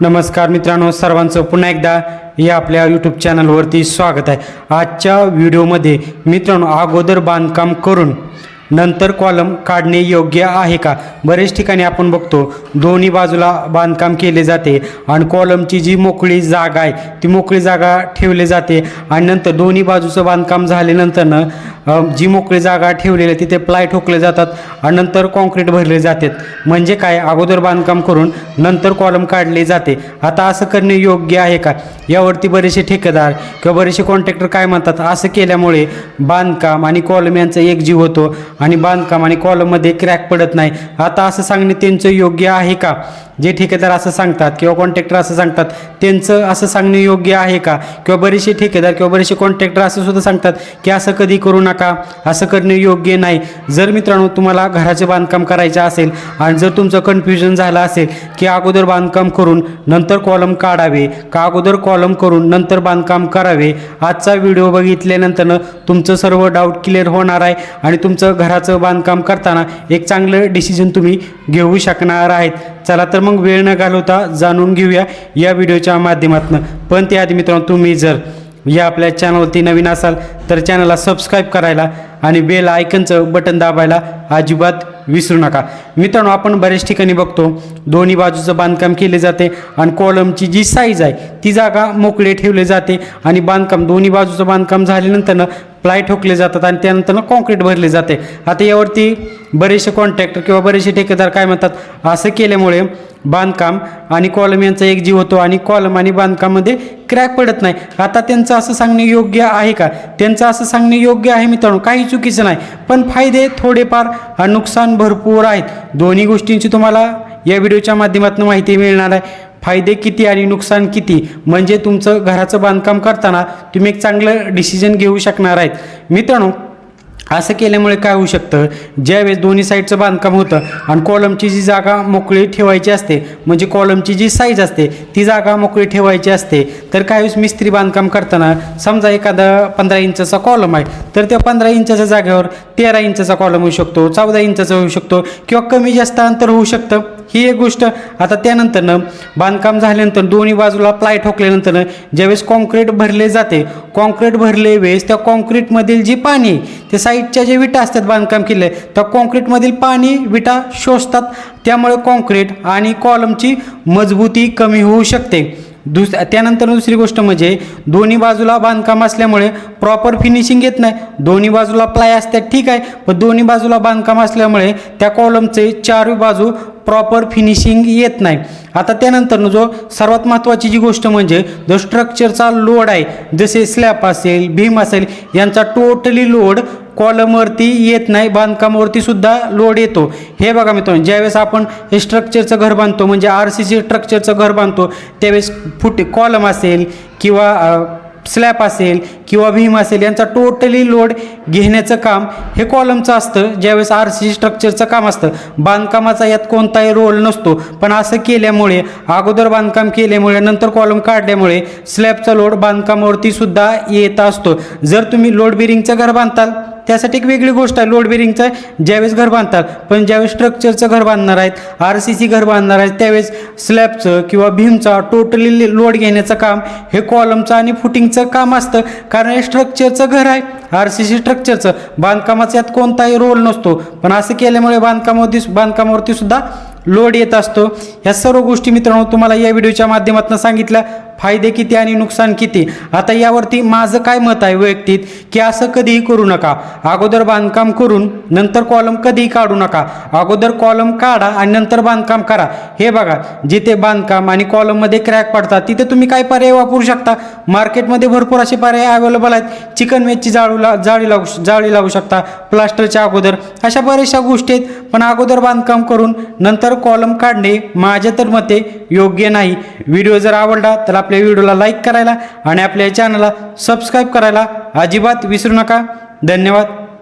नमस्कार मित्रांनो सर्वांचं पुन्हा एकदा या आपल्या यूट्यूब चॅनलवरती स्वागत आहे. आजच्या व्हिडिओमध्ये मित्रांनो अगोदर बांधकाम करून नंतर कॉलम काढणे योग्य आहे का? बरेच ठिकाणी आपण बघतो दोन्ही बाजूला बांधकाम केले जाते आणि कॉलमची जी मोकळी जागा आहे ती मोकळी जागा ठेवली जाते आणि नंतर दोन्ही बाजूचं बांधकाम झाल्यानंतरनं जी मोकळी जागा ठेवलेली आहे तिथे प्लाय ठोकले जातात आणि नंतर कॉन्क्रीट भरले जातात. म्हणजे काय? अगोदर बांधकाम करून नंतर कॉलम काढले जाते. आता असं करणे योग्य आहे का? यावरती बरेचसे ठेकेदार किंवा बरेचसे कॉन्ट्रॅक्टर काय म्हणतात? असं केल्यामुळे बांधकाम आणि कॉलम यांचा एक जीव होतो आणि बांधकाम आणि कॉलममध्ये क्रॅक पडत नाही. आता असं सांगणे त्यांचं योग्य आहे का? जे ठेकेदार असं सांगतात किंवा कॉन्ट्रॅक्टर असं सांगतात त्यांचं असं सांगणे योग्य आहे का? किंवा बरेचसे ठेकेदार किंवा बरेचसे कॉन्ट्रॅक्टर असं सुद्धा सांगतात की असं कधी करू नका. असं करणे योग्य नाही. जर मित्रांनो तुम्हाला घराचे बांधकाम करायचे असेल आणि जर तुमचं कन्फ्युजन झालं असेल की अगोदर बांधकाम करून नंतर कॉलम काढावे का अगोदर कॉलम करून नंतर बांधकाम करावे आजचा व्हिडिओ बघितल्यानंतरनं तुमचं सर्व डाऊट क्लिअर होणार आहे आणि तुमचं घराचं बांधकाम करताना एक चांगलं डिसिजन तुम्ही घेऊ शकणार आहेत. चला तर मग वेळ न घालवता जाणून घेऊया या व्हिडिओच्या माध्यमातून. पण त्याआधी मित्रांनो तुम्ही जर या आपल्या चॅनलवरती नवीन असाल तर चॅनलला सबस्क्राईब करायला आणि बेल आयकनचं बटन दाबायला अजिबात विसरू नका. मित्रांनो आपण बऱ्याच ठिकाणी बघतो दोन्ही बाजूचं बांधकाम केले जाते आणि कॉलमची जी साईज आहे ती जागा मोकळी ठेवली जाते आणि बांधकाम दोन्ही बाजूचं बांधकाम झाल्यानंतरनं प्लाय ठोकले जातात आणि त्यानंतरनं कॉन्क्रीट भरले जाते. आता यावरती बरेचसे कॉन्ट्रॅक्टर किंवा बरेचसे ठेकेदार काय म्हणतात असं केल्यामुळे बांधकाम आणि कॉलम यांचा एक जीव होतो आणि कॉलम आणि बांधकाममध्ये क्रॅक पडत नाही. आता त्यांचं असं सांगणे योग्य आहे का? त्यांचं असं सांगणे योग्य आहे मित्रांनो. काही चुकीचं नाही. पण फायदे थोडेफार नुकसान भरपूर आहेत. दोन्ही गोष्टींची तुम्हाला या व्हिडिओच्या माध्यमातून माहिती मिळणार आहे. फायदे किती आणि नुकसान किती? म्हणजे तुमचं घराचं बांधकाम करताना तुम्ही एक चांगलं डिसिजन घेऊ शकणार आहेत. मित्रांनो असं केल्यामुळे काय होऊ शकतं? ज्यावेळेस दोन्ही साईडचं बांधकाम होतं आणि कॉलमची जी जागा मोकळी ठेवायची असते म्हणजे कॉलमची जी साईज असते ती जागा मोकळी ठेवायची असते तर काही वेळेस मिस्त्री बांधकाम करताना समजा एखादा पंधरा इंचाचा कॉलम आहे तर त्या पंधरा इंचाच्या जागेवर तेरा इंचाचा कॉलम होऊ शकतो चौदा इंचाचा होऊ शकतो किंवा कमी जास्त अंतर होऊ शकतं. ही एक गोष्ट. आता त्यानंतरनं बांधकाम झाल्यानंतर दोन्ही बाजूला प्लाय ठोकल्यानंतरनं ज्यावेळेस कॉन्क्रीट भरले जाते कॉन्क्रीट भरले वेळेस त्या कॉन्क्रीटमधील जी पाणी ते साईडच्या जे विटा असतात बांधकाम केले त्या कॉन्क्रीटमधील पाणी विटा शोषतात. त्यामुळे कॉन्क्रीट आणि कॉलमची मजबूती कमी होऊ शकते. दुस त्यानंतर दुसरी गोष्ट म्हणजे दोन्ही बाजूला बांधकाम असल्यामुळे प्रॉपर फिनिशिंग येत नाही. दोन्ही बाजूला प्लाय असतात ठीक आहे. पण दोन्ही बाजूला बांधकाम असल्यामुळे त्या कॉलमचे चारही बाजू प्रॉपर फिनिशिंग येत नाही. आता त्यानंतर जो सर्वात महत्त्वाची जी गोष्ट म्हणजे जो स्ट्रक्चरचा लोड आहे जसे स्लॅब असेल भीम असेल यांचा टोटली लोड कॉलमवरती येत नाही बांधकामावरती सुद्धा लोड येतो. हे बघा मित्रांनो ज्यावेळेस आपण हे स्ट्रक्चरचं घर बांधतो म्हणजे आर सी सी स्ट्रक्चरचं घर बांधतो त्यावेळेस फुट कॉलम असेल किंवा स्लॅप स्लॅब असेल किंवा भीम असेल यांचा टोटली लोड घेण्याचं काम हे कॉलमचं असतं. ज्यावेळेस आर सी स्ट्रक्चरचं काम असतं. बांधकामाचा यात कोणताही रोल नसतो. पण असं केल्यामुळे अगोदर बांधकाम केल्यामुळे नंतर कॉलम काढल्यामुळे स्लॅबचा लोड बांधकामावरती सुद्धा येत असतो. जर तुम्ही लोड बिरिंगचं घर बांधताल त्यासाठी एक वेगळी गोष्ट आहे. लोड बेरिंगचं ज्यावेळेस घर बांधतात पण ज्यावेळेस स्ट्रक्चरचं घर बांधणार आहेत आर सी सी घर बांधणार आहेत त्यावेळेस स्लॅबचं किंवा भीमचा टोटली लोड घेण्याचं काम हे कॉलमचं आणि फुटिंगचं काम असतं. कारण हे स्ट्रक्चरचं घर आहे. आर सी सी स्ट्रक्चरचं बांधकामाचा यात कोणताही रोल नसतो. पण असं केल्यामुळे बांधकामावरती बांधकामावरती सुद्धा लोड येत असतो. ह्या सर्व गोष्टी मित्रांनो तुम्हाला या व्हिडिओच्या माध्यमातून सांगितल्या. फायदे किती आणि नुकसान किती? आता यावरती माझं काय मत आहे वैयक्तिक? की असं कधीही करू नका. अगोदर बांधकाम करून नंतर कॉलम कधीही काढू नका. अगोदर कॉलम काढा आणि नंतर बांधकाम करा. हे बघा जिथे बांधकाम आणि कॉलममध्ये क्रॅक पडतात तिथे तुम्ही काय पर्याय वापरू शकता? मार्केटमध्ये भरपूर असे पर्याय अवेलेबल आहेत. चिकन मेचची जाळू ला जाळी लावू जाळी लावू शकता. प्लास्टरच्या अगोदर. अशा बऱ्याचशा गोष्टी आहेत. पण अगोदर बांधकाम करून नंतर कॉलम काढणे माझ्या तर मते योग्य नाही. व्हिडिओ जर आवडला तर आपल्या व्हिडिओला लाईक करायला आणि आपल्या चॅनलला सबस्क्राईब करायला अजिबात विसरू नका. धन्यवाद.